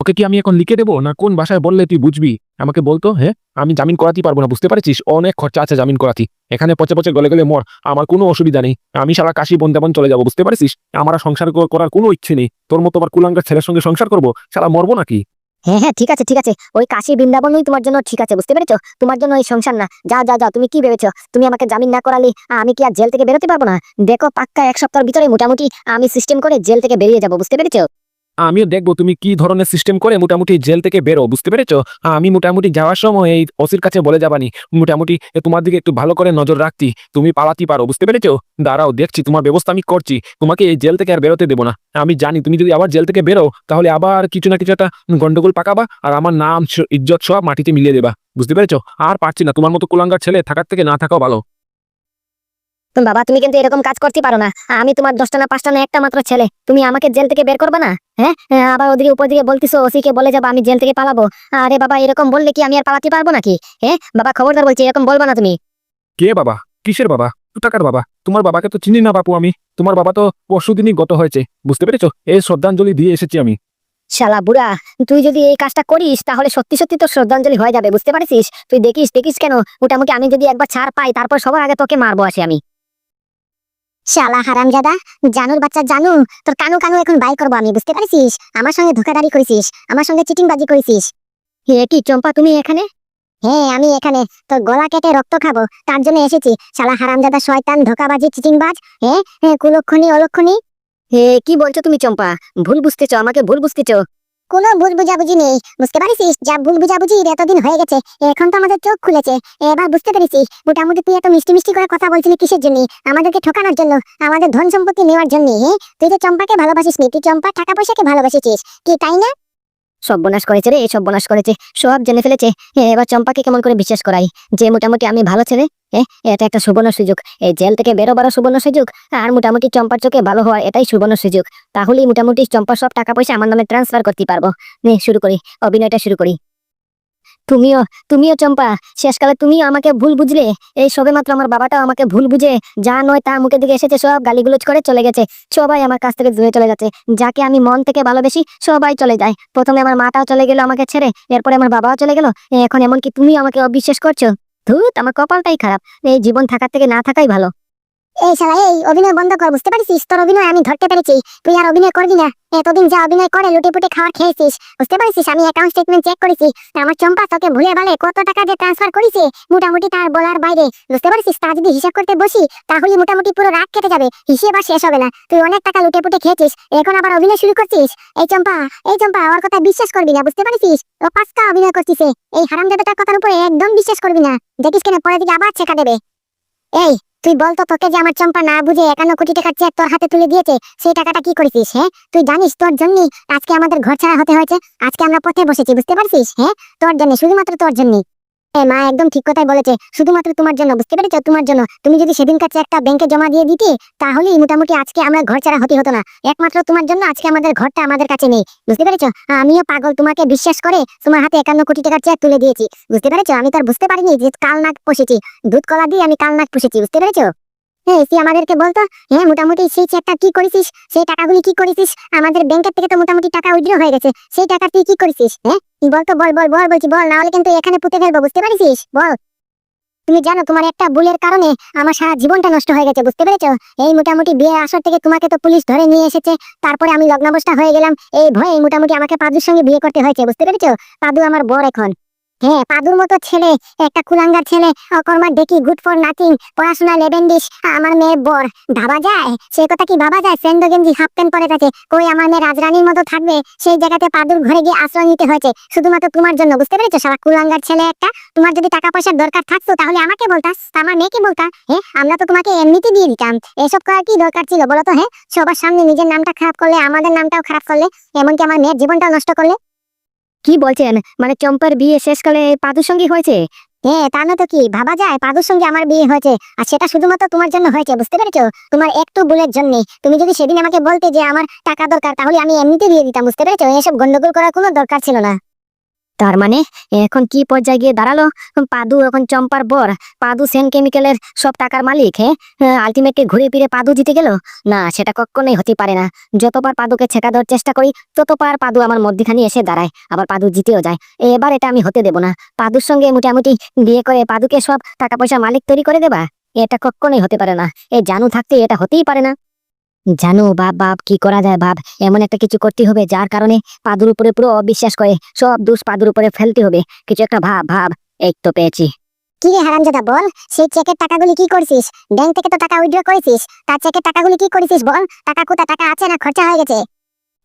ওকে কি আমি এখন লিখে দেবো? না কোন ভাষায় বললে তুই বুঝবি? আমাকে বলতো হ্যাঁ আমি জামিন করাতেই পারব না, বুঝতে পারছিস? অনেক খরচা আছে জামিন করাতি। এখানে পচে পচে গলে গলে মর, আমার কোনো অসুবিধা নেই। আমি সারা কাশি বন্দাবন চলে যাব, বুঝতে পারছিস? আমার সংসার করার কোনো ইচ্ছে নেই। তোর মতো আবার কুলাঙ্গার ছেলের সঙ্গে সংসার করব? সারা মরবো নাকি? হ্যাঁ হ্যাঁ ঠিক আছে ঠিক আছে। ওই কাশি বৃন্দাবনই তোমার জন্য ঠিক আছে, বুঝতে পেরেছ? তোমার জন্য ওই সংসার না। যা যা যা তুমি কি ভেবেছো? তুমি আমাকে জামিন না করালে আমি কি আর জেল থেকে বেরোতে পারব না? দেখো পাক্কা এক সপ্তাহের ভিতরে মোটামুটি আমি সিস্টেম করে জেল থেকে বেরিয়ে যাব, বুঝতে পেরেছ? আমিও দেখব তুমি কি ধরনের সিস্টেম করে মোটামুটি জেল থেকে বেরো, বুঝতে পেরেছ? আমি মোটামুটি যাওয়ার সময় এই ওসির কাছে বলে যাবানি, মোটামুটি তোমার দিকে একটু ভালো করে নজর রাখতি, তুমি পালাতে পারো, বুঝতে পেরেছ? দাঁড়াও, দেখছি তোমার ব্যবস্থা আমি করছি, তোমাকে এই জেল থেকে আর বেরোতে দেবো না। আমি জানি তুমি যদি আবার জেল থেকে বেরো, তাহলে আবার কিছু না কিছু একটা গন্ডগোল পাকাবা আর আমার নাম, ইজ্জত সব মাটিতে মিলিয়ে দেবা, বুঝতে পেরেছ? আর পারছি না, তোমার মতো কুলাঙ্গার ছেলে থাকার থেকে না থাকাও ভালো। বাবা তুমি কিন্তু এরকম কাজ করতে পারো না। আমি তোমার দশটা না পাঁচটা না একটা মাত্র ছেলে। তুমি আমাকে জেল থেকে বের করবে না? হ্যাঁ? হ্যাঁ, আবার ওদিকে উপর দিকে বলতিছো ওসিকে বলে যাব আমি জেল থেকে পালাবো। আরে বাবা এরকম বললে কি আমি আর পালাতে পারব নাকি? হ্যাঁ? বাবা খবরদার বলছি এরকম বলবা না তুমি। কে বাবা? কিসের বাবা? টাকার বাবা? তোমার বাবাকে তো চিনি না বাপু আমি। তোমার বাবা তো পরশুদিনই গত হয়েছে। বুঝতে পেরেছ? এই শ্রদ্ধাঞ্জলি দিয়ে এসেছি আমি। শালা বুড়া তুই যদি এই কাজটা করিস তাহলে সত্যি সত্যি তো শ্রদ্ধাঞ্জলি হয়ে যাবে বুঝতে পারছিস? তুই দেখিস দেখিস কেন? মোটামুটি আমি যদি একবার ছাড় পাই তারপর সবার আগে তোকে মারবো আসি আমি। শালা হারামজাদা, জানুর বাচ্চা জানু, তোর কানু কানু এখন বাই করব আমি, বুঝতে পারছিস? আমার সঙ্গে ধোকাদারি করেছিস, আমার সঙ্গে চিটিং বাজি করেছিস। হে কি, চম্পা, তুমি এখানে? হ্যাঁ আমি এখানে, তোর গলা কেটে রক্ত খাব, তার জন্য এসেছি। শালা হারামজাদা, শয়তান, ধোকাবাজি, চিটিংবাজ হ্যাঁ হ্যাঁ কুলক্ষণী, অলক্ষণী? হে, কি বলছো তুমি চম্পা? ভুল বুঝতেছো, আমাকে ভুল বুঝতেছো। কোনো ভুল বুঝাবুঝি নেই। বুঝতে পারিস যা ভুল বুঝাবুঝি এতদিন হয়ে গেছে। এখন তো আমাদের চোখ খুলেছে। এবার বুঝতে পেরেছি। মোটামুটি তুই এত মিষ্টি মিষ্টি করে কথা বলছিলি কিসের জন্য? আমাদেরকে ঠকানোর জন্য, আমাদের ধন সম্পত্তি নেওয়ার জন্য হ্যাঁ তুই যে চম্পাকে ভালোবাসিস নি তুই চম্পা টাকা পয়সাকে ভালোবাসিস কি, তাই না? সর্বনাশ করেছে রে এই সর্বনাশ করেছে। সব জেনে ফেলেছে। এবার চম্পাকে কেমন করে বিশ্বাস করাই? যে মোটামুটি আমি ভালো ছেলে এটা একটা সুবর্ণ সুযোগ। এই জেল থেকে বেরোবারও সুবর্ণ সুযোগ, আর মোটামুটি চম্পার চোখে ভালো হওয়ার এটাই সুবর্ণ সুযোগ। তাহলেই মোটামুটি চম্পার সব টাকা পয়সা আমার নামে ট্রান্সফার করতে পারব। শুরু করি, অভিনয়টা শুরু করি। তুমিও তুমিও চম্পা, শেষকালে তুমিও আমাকে ভুল বুঝলে। এই সবে মাত্র আমার বাবাটাও আমাকে ভুল বুঝে, যা নয় তা মুখের দিকে এসেছে, সব গালিগুলোজ করে চলে গেছে। সবাই আমার কাছ থেকে দূরে চলে যাচ্ছে। যাকে আমি মন থেকে ভালোবেসি, সবাই চলে যায়। প্রথমে আমার মাটাও চলে গেল আমাকে ছেড়ে, এরপরে আমার বাবাও চলে গেল। এখন এমনকি তুমি আমাকে অবিশ্বাস করছ। ধুত, আমার কপালটাই খারাপ। এই জীবন থাকার থেকে না থাকাই ভালো। এই শালা, এই অভিনয় বন্ধ কর, বুঝতে পারছিস? তোর অভিনয় আমি ধরতে পেরেছি। তুই আর অভিনয় করবি না। এতদিন যা অভিনয় করে লুটে পুটে খাওয়ার খেয়েছিস, বুঝতে পারছিস? আমি অ্যাকাউন্ট স্টেটমেন্ট চেক করেছি। আমার চম্পা তোকে ভুলে ভালে কত টাকা দিয়ে ট্রান্সফার করেছে, মোটামুটি তার বলার বাইরে, বুঝতে পারছিস? তা যদি হিসাব করতে বসি, তাহলে মোটামুটি পুরো রাত কেটে যাবে। হিসেব আর শেষ হবে না। তুই অনেক টাকা লুটে পুটে খেয়েছিস, এখন আবার অভিনয় শুরু করছিস? এই চম্পা এই চম্পা, ওর কথা বিশ্বাস করবি না, বুঝতে পারছিস? ও পাঁচটা অভিনয় করছিস এই হারাম হারামজাদাটার কথার উপরে একদম বিশ্বাস করবি না। দেখিস কেন, পরে দিকে আবার ছেকা দেবে। এই তুই বলতো তোকে যে আমার চম্পা না বুঝে একান্ন কোটি টাকার চেক তোর হাতে তুলে দিয়েছে, সেই টাকাটা কি করেছিস হ্যাঁ? তুই জানিস তোর জন্যই আজকে আমাদের ঘর ছাড়া হতে হয়েছে, আজকে আমরা পথে বসেছি, বুঝতে পারছিস হ্যাঁ? তোর জন্য, শুধুমাত্র তোর জন্য এ মা একদম ঠিক কথাই বলেছে। শুধুমাত্র তোমার জন্য, বুঝতে পেরেছ? তোমার জন্য। তুমি যদি সেদিন কাছে একটা ব্যাংকে জমা দিয়ে দিতে, তাহলেই মোটামুটি আজকে আমরা ঘর ছাড়া হতে হতো না। একমাত্র তোমার জন্য আজকে আমাদের ঘরটা আমাদের কাছে নেই। বুঝতে পেরেছ? আমিও পাগল, তোমাকে বিশ্বাস করে তোমার হাতে একান্ন কোটি টাকার চেক তুলে দিয়েছি। বুঝতে পেরেছ? আমি তো আর বুঝতে পারিনি যে কাল নাক পুষেছি। দুধ কলা দিয়ে আমি কাল নাক পুষেছি, বুঝতে পেরেছ? আমাদেরকে বলতো হ্যাঁ মোটামুটি সেই চেকটা কি করেছিস? সেই টাকাগুলি কি করেছিস? আমাদের ব্যাংকের থেকে তো মোটামুটি টাকা হয়ে গেছে। সেই টাকা তুই কি করেছিস? হ্যাঁ বলতো বল বল বল বলছি, বল। না হলে কিন্তু এখানে পুঁতে ফেলব, বুঝতে পারিস বল। তুমি জানো, তোমার একটা ভুলের কারণে আমার সারা জীবনটা নষ্ট হয়ে গেছে, বুঝতে পেরেছ? এই মোটামুটি বিয়ে আসর থেকে তোমাকে তো পুলিশ ধরে নিয়ে এসেছে। তারপরে আমি লগ্নাবস্থা হয়ে গেলাম। এই ভয়ে মোটামুটি আমাকে পাদুর সঙ্গে বিয়ে করতে হয়েছে, বুঝতে পেরেছ? পাদু আমার বর এখন। হ্যাঁ পাদুর মতো ছেলে, একটা কুলাঙ্গার ছেলে, অকর্মার ডেকি, গুড ফর নাথিং, পড়াশোনা লেবেন্ডিস আমার মেয়ের বর। ভাবা যায়? সে কথা কি ভাবা যায়? সেন্ডো গেঞ্জি হাফ প্যান্ট পরে থাকে, কই আমার মেয়ে রাজরানীর মতো থাকবে? সেই জায়গাতে পাদুর ঘরে গিয়ে আশ্রয় নিতে হয়েছে, শুধুমাত্র তোমার জন্য, বুঝতে পেরেছ? সারা কুলাঙ্গার ছেলে একটা, তোমার যদি টাকা পয়সার দরকার থাকতো, তাহলে আমাকে বলতাস আমার মেয়েকে বলতা। হ্যাঁ আমরা তো তোমাকে এমনিতে দিয়ে দিতাম। এসব করার কি দরকার ছিল বলো তো হ্যাঁ সবার সামনে নিজের নামটা খারাপ করলে, আমাদের নামটাও খারাপ করলে, এমনকি আমার মেয়ের জীবনটাও নষ্ট করলে? কি বলছেন? মানে চম্পার বিয়ে শেষকালে পাদুর সঙ্গে হয়েছে? হ্যাঁ তা না তো কি? ভাবা যায়, পাদুর সঙ্গে আমার বিয়ে হয়েছে। আর সেটা শুধুমাত্র তোমার জন্য হয়েছে, বুঝতে পেরেছ? তোমার একটু ভুলের জন্য। তুমি যদি সেদিন আমাকে বলতে যে আমার টাকা দরকার, তাহলে আমি এমনিতে দিয়ে দিতাম, বুঝতে পেরেছ? এসব গন্ডগোল করার কোনো দরকার ছিল না। তার মানে এখন কি পর্যায়ে গিয়ে দাঁড়াল? পাদু এখন চম্পার বর। পাদু সেন কেমিক্যালের সব টাকার মালিক হ্যাঁ আলটিমেটলি ঘুরে ফিরে পাদু জিতে গেল? না, সেটা কখনোই হতে পারে না। যতবার পাদুকে ছেকা দেওয়ার চেষ্টা করি, ততবার পাদু আমার মধ্যখানে এসে দাঁড়ায়। আবার পাদু জিতেও যায়। এবার এটা আমি হতে দেব না। পাদুর সঙ্গে মোটামুটি বিয়ে করে পাদুকে সব টাকা পয়সা মালিক তৈরি করে দেবা? এটা কখনোই হতে পারে না। এ জানু থাকতে এটা হতেই পারে না। জানো, বাপ বাপ, কি করা যায় বাপ এমন একটা কিছু করতে হবে যার কারণে পাদুর উপরে পুরো অবিশ্বাস করে, সব দোষ পাদুর উপরে ফেলতে হবে। কিছু একটা ভাব ভাব, এই তো পেয়েছি। কি রে হারামজাদা, বল, সেই চেকের টাকাগুলি কি করছিস? ব্যাংক থেকে তো টাকা উইথড্র করেছিস তার চেকের টাকাগুলি কি করেছিস বল? টাকা কোথা, টাকা আছে না খরচা হয়ে গেছে?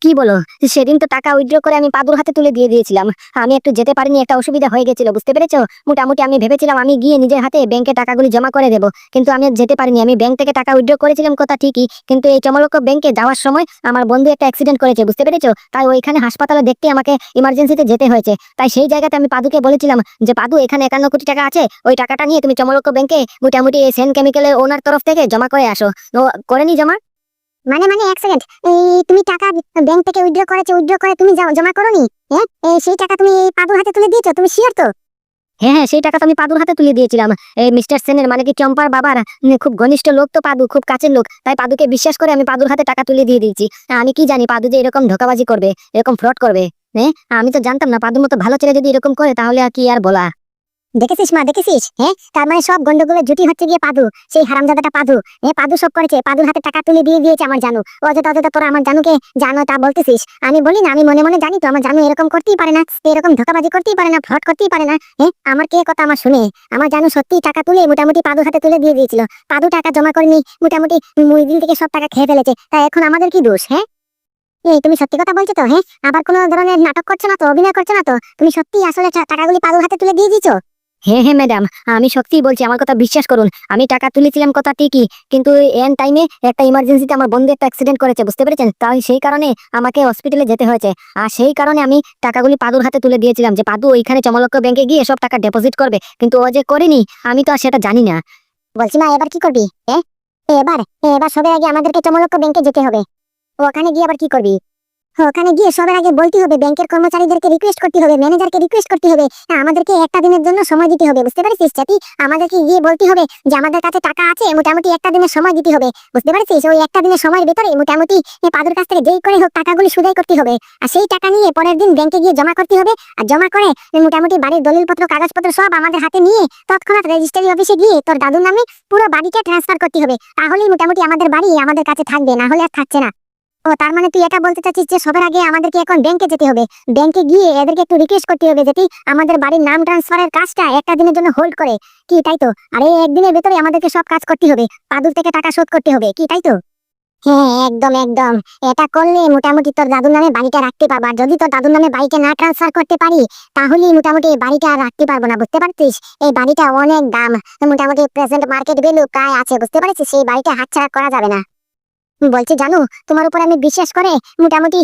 কি বলো? সেদিন তো টাকা উইথড্র করে আমি পাদুর হাতে তুলে দিয়ে দিয়েছিলাম। আমি একটু যেতে পারিনি, একটা অসুবিধা হয়ে গেছিল, বুঝতে পেরেছ? মোটামুটি আমি ভেবেছিলাম আমি গিয়ে নিজের হাতে ব্যাংকে টাকাগুলি জমা করে দেবো, কিন্তু আমি যেতে পারিনি। আমি ব্যাংক থেকে টাকা উইথড্র করেছিলাম, কথা ঠিকই, কিন্তু এই চমলক ব্যাংকে যাওয়ার সময় আমার বন্ধু একটা অ্যাক্সিডেন্ট করেছে, বুঝতে পেরেছ? তাই ওইখানে হাসপাতালে দেখতে আমাকে ইমার্জেন্সিতে যেতে হয়েছে। তাই সেই জায়গাতে আমি পাদুকে বলেছিলাম যে, পাদু, এখানে একান্ন কোটি টাকা আছে, ওই টাকাটা নিয়ে তুমি চমলক ব্যাংকে মোটামুটি এই সেন কেমিক্যালের ওনার তরফ থেকে জমা করে আসো। করেনি জমা? মানে মানে এক সেকেন্ড তুমি টাকা ব্যাংক থেকে উইথড্র করেছ উইথড্র করে তুমি জমা করোনি হ্যাঁ সেই টাকা তুমি পাদুর হাতে তুলে দিয়েছ? তুমি শিওর তো? হ্যাঁ হ্যাঁ সেই টাকা তো আমি পাদুর হাতে তুলে দিয়েছিলাম। এই মিস্টার সেনের মানে কি চম্পার বাবার? খুব ঘনিষ্ঠ লোক তো পাদু, খুব কাছের লোক। তাই পাদুকে বিশ্বাস করে আমি পাদুর হাতে টাকা তুলে দিয়ে দিয়েছি। আমি কি জানি পাদু যে এরকম ধোকাবাজি করবে, এরকম ফ্রড করবে? হ্যাঁ আমি তো জানতাম না, পাদুর মতো ভালো ছেলে যদি এরকম করে, তাহলে আর কি আর বলা? দেখেছিস মা, দেখেছিস? হ্যাঁ তার মানে সব গন্ডগোলের জুটি হচ্ছে গিয়ে পাদু, সেই হারামজাদাটা পাদু। হ্যাঁ পাদু সব করেছে, পাদুর হাতে টাকা তুলে দিয়ে দিয়েছে আমার জানু। অযথা অযথা তোরা আমার জানুকে জানো, তা বলতেছিস? আমি বলি না, আমি মনে মনে জানি তো, আমার জানু এরকম করতেই পারে না এরকম ধোকাবাজি করতেই পারে না, ফ্রড করতেই পারে না। হ্যাঁ আমার কে কথা আমার শুনে? আমার জানু সত্যি টাকা তুলে মোটামুটি পাদুর হাতে তুলে দিয়ে দিয়েছিল। পাদু টাকা জমা করেনি, মোটামুটি মুই দিন থেকে সব টাকা খেয়ে ফেলেছে তাই এখন আমাদের কি দোষ হ্যাঁ এই, তুমি সত্যি কথা বলছো তো হ্যাঁ আবার কোনো ধরনের নাটক করছ না তো, অভিনয় করছ না তো? তুমি সত্যি আসলে টাকাগুলি পাদুর হাতে তুলে দিয়ে দিয়েছ? হ্যাঁ হ্যাঁ ম্যাডাম আমি সত্যিই বলছি, আমার কথা বিশ্বাস করুন। আমি টাকা তুলেছিলাম কথা ঠিকই, কিন্তু এন টাইমে একটা ইমার্জেন্সিতে আমার বন্ধু একটা অ্যাক্সিডেন্ট করেছে, বুঝতে পেরেছেন? তাই সেই কারণে আমাকে হসপিটালে যেতে হয়েছে। আর সেই কারণে আমি টাকাগুলি পাদুর হাতে তুলে দিয়েছিলাম যে, পাদু, ওইখানে চমলক্ষ ব্যাংকে গিয়ে সব টাকা ডিপোজিট করবে। কিন্তু ও যে করেনি, আমি তো আর সেটা জানি না। বলছি, মা, এবার কি করবি? এ এবার এবার সবার আগে আমাদেরকে চমলক্ষ ব্যাংকে যেতে হবে। ওখানে গিয়ে আবার কি করবি? ওখানে গিয়ে সবার আগে বলতে হবে, ব্যাংকের কর্মচারীদেরকে রিকোয়েস্ট করতে হবে ম্যানেজারকে রিকোয়েস্ট করতে হবে। আমাদেরকে একটা দিনের জন্য সময় দিতে হবে, বুঝতে পারছিস চাতি আমাদেরকে গিয়ে বলতে হবে যে, আমাদের কাছে টাকা আছে, মোটামুটি একটা দিনের সময় দিতে হবে, বুঝতে পারছিস? ওই একটা দিনের সময়ের ভিতরে মোটামুটি পাদুর কাছ থেকে যেই করে হোক টাকাগুলি সুদাই করতে হবে। আর সেই টাকা নিয়ে পরের দিন ব্যাংকে গিয়ে জমা করতে হবে, আর জমা করে মোটামুটি বাড়ির দলিলপত্র, কাগজপত্র সব আমাদের হাতে নিয়ে তৎক্ষণাৎ রেজিস্ট্রি অফিসে গিয়ে তোর দাদুর নামে পুরো বাড়িটা ট্রান্সফার করতে হবে। তাহলেই মোটামুটি আমাদের বাড়ি আমাদের কাছে থাকবে, না হলে আর থাকছে না। ও, তার মানে তুই এটা বলতে চাচ্ছিস যে সবার আগে আমাদেরকে এখন ব্যাংকে যেতে হবে। ব্যাংকে গিয়ে এদেরকে একটু রিকোয়েস্ট করতে হবে যেটি আমাদের বাড়ির নাম ট্রান্সফারের কাজটা একটা দিনের জন্য হোল্ড করে। কি, তাই তো? আর এই একদিনের ভেতরে আমাদেরকে সব কাজ করতে হবে। পাদুর থেকে টাকা শোধ করতে হবে। কি, তাই তো? হ্যাঁ একদম একদম। এটা করলে মোটামুটি তোর দাদুর নামে বাড়িটা রাখতে পারব। আর যদি তোর দাদুর নামে বাড়িটা না ট্রান্সফার করতে পারি, তাহলেই মোটামুটি বাড়িটা রাখতে পারব না। বুঝতে পারছিস? এই বাড়িটা অনেক দাম। মোটামুটি প্রেজেন্ট মার্কেট ভ্যালু প্রায় আছে, বুঝতে পারছিস? সেই বাড়িটা হাতছাড়া করা যাবে না। বলছি, জানো, তোমার উপর আমি বিশ্বাস করে মোটামুটি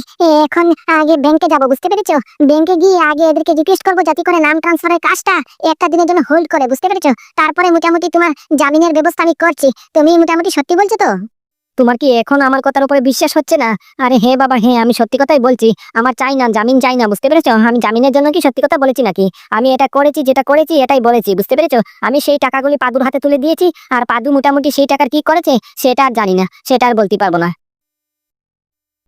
এখন আগে ব্যাংকে যাব, বুঝতে পেরেছ? ব্যাংকে গিয়ে আগে এদেরকে রিকোয়েস্ট করব, যাতে করে নাম ট্রান্সফারের কাজটা একটা দিনের জন্য হোল্ড করে, বুঝতে পেরেছ? তারপরে মোটামুটি তোমার জামিনের ব্যবস্থা আমি করছি। তুমি মোটামুটি সত্যি বলছো তো? তোমার কি এখন আমার কথার উপরে বিশ্বাস হচ্ছে না? আরে হ্যাঁ বাবা হ্যাঁ আমি সত্যি কথাই বলছি, আমার চাই না জামিন চাই না, বুঝতে পেরেছ? আমি জামিনের জন্য কি সত্যি কথা বলেছি নাকি? আমি এটা করেছি, যেটা করেছি, এটাই বলেছি, বুঝতে পেরেছ? আমি সেই টাকাগুলি পাদুর হাতে তুলে দিয়েছি, আর পাদু মোটামুটি সেই টাকার কি করেছে, সেটা আর জানি না, সেটা আর বলতে পারব না।